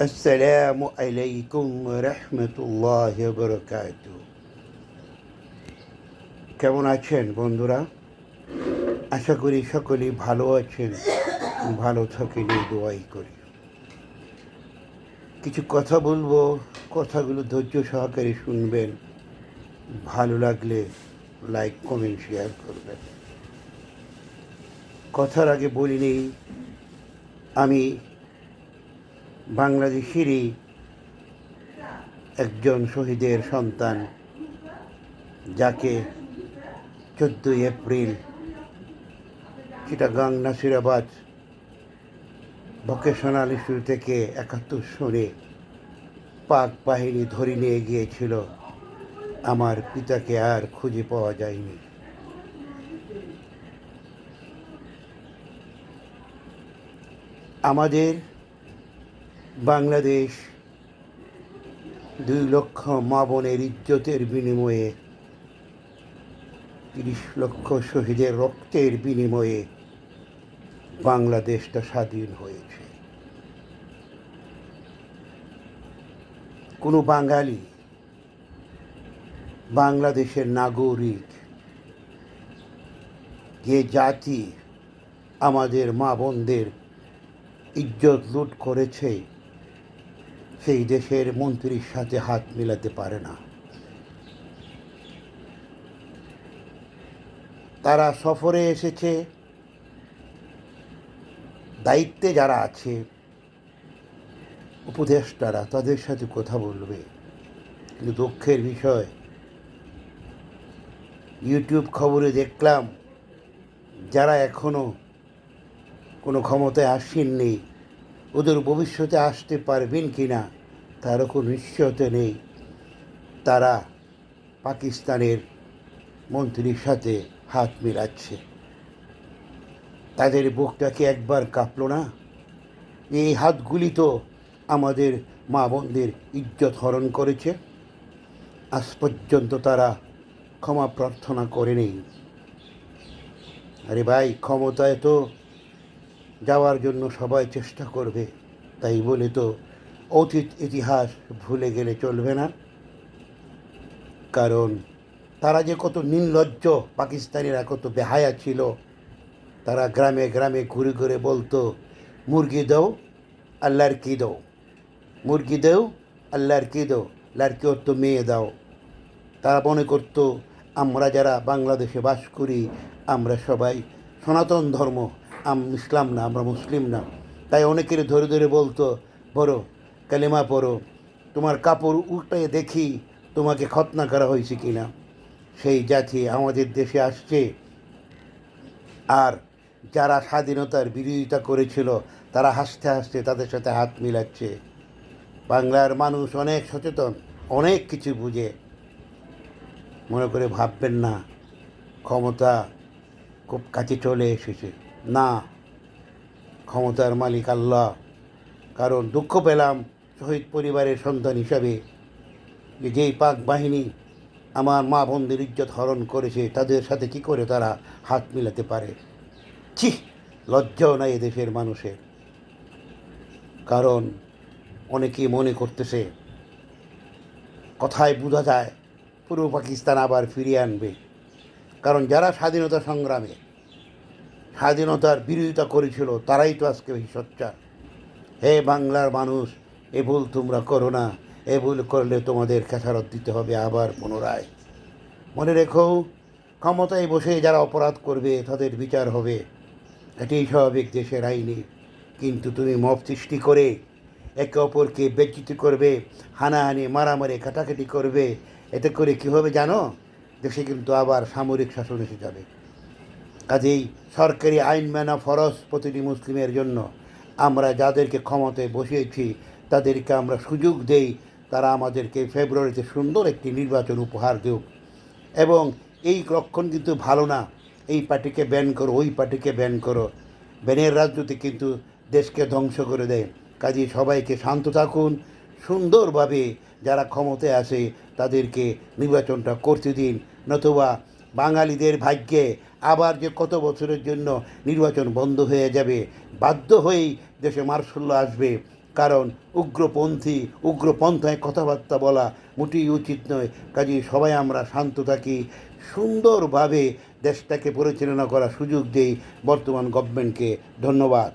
السلام عليكم ورحمة الله وبركاته কেমন আছেন বন্ধুরা আশা করি সকলেই ভালো আছেন ভালো থাকেন এই দোয়াই করি কিছু কথা বলবো কথাগুলো ধৈর্য সহকারে শুনবেন ভালো লাগলে লাইক কমেন্ট শেয়ার করবেন কথার আগে বলিনি আমি বাংলাদেশেরই একজন শহীদের সন্তান, যাকে চোদ্দোই April Chittagong Nasirabad vocational issue থেকে একাত্তর সনে পাক বাহিনী ধরে নিয়ে গিয়েছিল। আমার পিতাকে আর খুঁজে পাওয়া যায়নি। আমাদের বাংলাদেশ দুই লক্ষ মা বোনের ইজ্জতের বিনিময়ে, তিরিশ লক্ষ শহীদের রক্তের বিনিময়ে বাংলাদেশটা স্বাধীন হয়েছে। কোনো বাঙালি বাংলাদেশের নাগরিক, যে জাতি আমাদের মা বোনদের ইজ্জত লুট করেছে সেই দেশের মন্ত্রীর সাথে হাত মিলাতে পারে না। তারা সফরে এসেছে। দায়িত্বে যারা আছে, উপদেষ্টারা তাদের সাথে কথা বলবে। কিন্তু দুঃখের বিষয়, ইউটিউব খবরে দেখলাম, যারা এখনও কোনো ক্ষমতায় আসেননি ওদের ভবিষ্যতে আসতে পারবেন কি না তারও কোনো নিশ্চয়তা নেই। তারা পাকিস্তানের মন্ত্রীর সাথে হাত মিলাচ্ছে। তাদের বুকটাকে একবার কাঁপলো না? এই হাতগুলি তো আমাদের মা বোনদের ইজ্জত হরণ করেছে। আজ পর্যন্ত তারা ক্ষমা প্রার্থনা করেনি। আরে ভাই, ক্ষমতায় তো যাওয়ার জন্য সবাই চেষ্টা করবে। তাই বলে তো অতীত ইতিহাস ভুলে গেলে চলবে না। কারণ তারা যে কত নির্লজ্জ, পাকিস্তানিরা কত বেহায়া ছিল, তারা গ্রামে গ্রামে ঘুরে ঘুরে বলতো, মুরগি দাও আল্লাহর কি দাও। মুরগি দাও আল্লাহর কি দাও। লাড়কি তো মেয়ে দাও। তারা মনে করতো, আমরা যারা বাংলাদেশে বাস করি, আমরা সবাই সনাতন ধর্ম ইসলাম না, আমরা মুসলিম না। তাই অনেকের ধরে ধরে বলতো পড়ো কালেমা পড়ো, তোমার কাপড় উল্টে দেখি তোমাকে খতনা করা হয়েছে কি না সেই জাতি আমাদের দেশে আসছে। আর যারা স্বাধীনতার বিরোধিতা করেছিল, তারা হাসতে হাসতে তাদের সাথে হাত মিলাচ্ছে। বাংলার মানুষ অনেক সচেতন, অনেক কিছু বুঝে। মনে করে ভাববেন না, ক্ষমতা খুব কাছে চলে এসেছে। না, ক্ষমতার মালিক আল্লাহ। কারণ দুঃখ পেলাম শহীদ পরিবারের সন্তান হিসাবে। যে যেই পাক বাহিনী আমার মা বোনদের ইজ্জত হরণ করেছে, তাদের সাথে কি করে তারা হাত মিলাতে পারে? ছি, লজ্জাও নাই এদেশের মানুষের। কারণ অনেকেই মনে করতেছে, কথায় বোঝা যায় পূর্ব পাকিস্তান আবার ফিরিয়ে আনবে। কারণ যারা স্বাধীনতা সংগ্রামে স্বাধীনতার বিরোধিতা করেছিল, তারাই তো আজকে বেশি সোচ্চার। হে বাংলার মানুষ, এ ভুল তোমরা করো না, এ ভুল করলে তোমাদের খেসারত দিতে হবে আবার পুনরায়। মনে রেখো, ক্ষমতায় বসে যারা অপরাধ করবে, তাদের বিচার হবে। এটাই স্বাভাবিক দেশের আইনি। কিন্তু তুমি মব সৃষ্টি করে, একে অপরকে বেচিত করবে, হানাহানি, মারামারি, কাটাকাটি করবে, এতে করে কী হবে জানো? দেশে কিন্তু আবার সামরিক শাসন এসে যাবে। কাজেই সরকারি আইন মানা ফরজ প্রতিটি মুসলিমের জন্য। আমরা যাদেরকে ক্ষমতায় বসিয়েছি, তাদেরকে আমরা সুযোগ দেই, তারা আমাদেরকে ফেব্রুয়ারিতে সুন্দর একটি নির্বাচন উপহার দেব এবং এই লক্ষণ কিন্তু ভালো না। এই পার্টিকে ব্যান করো, ওই পার্টিকে ব্যান করো। ব্যানের রাজনীতি কিন্তু দেশকে ধ্বংস করে দেয়। কাজে সবাইকে শান্ত থাকুন। সুন্দরভাবে যারা ক্ষমতায় আসে তাদেরকে নির্বাচনটা করতে দিন। নতুবা বাঙালিদের ভাগ্যে আবার যে কত বছরের জন্য নির্বাচন বন্ধ হয়ে যাবে, বাধ্য হয়েই দেশে মার্শাল্য আসবে। কারণ উগ্রপন্থী, উগ্রপন্থায় কথাবার্তা বলা মোটেই উচিত নয়। কাজেই সবাই আমরা শান্ত থাকি, সুন্দরভাবে দেশটাকে পরিচালনা করার সুযোগ দেই বর্তমান গভর্নমেন্টকে ধন্যবাদ।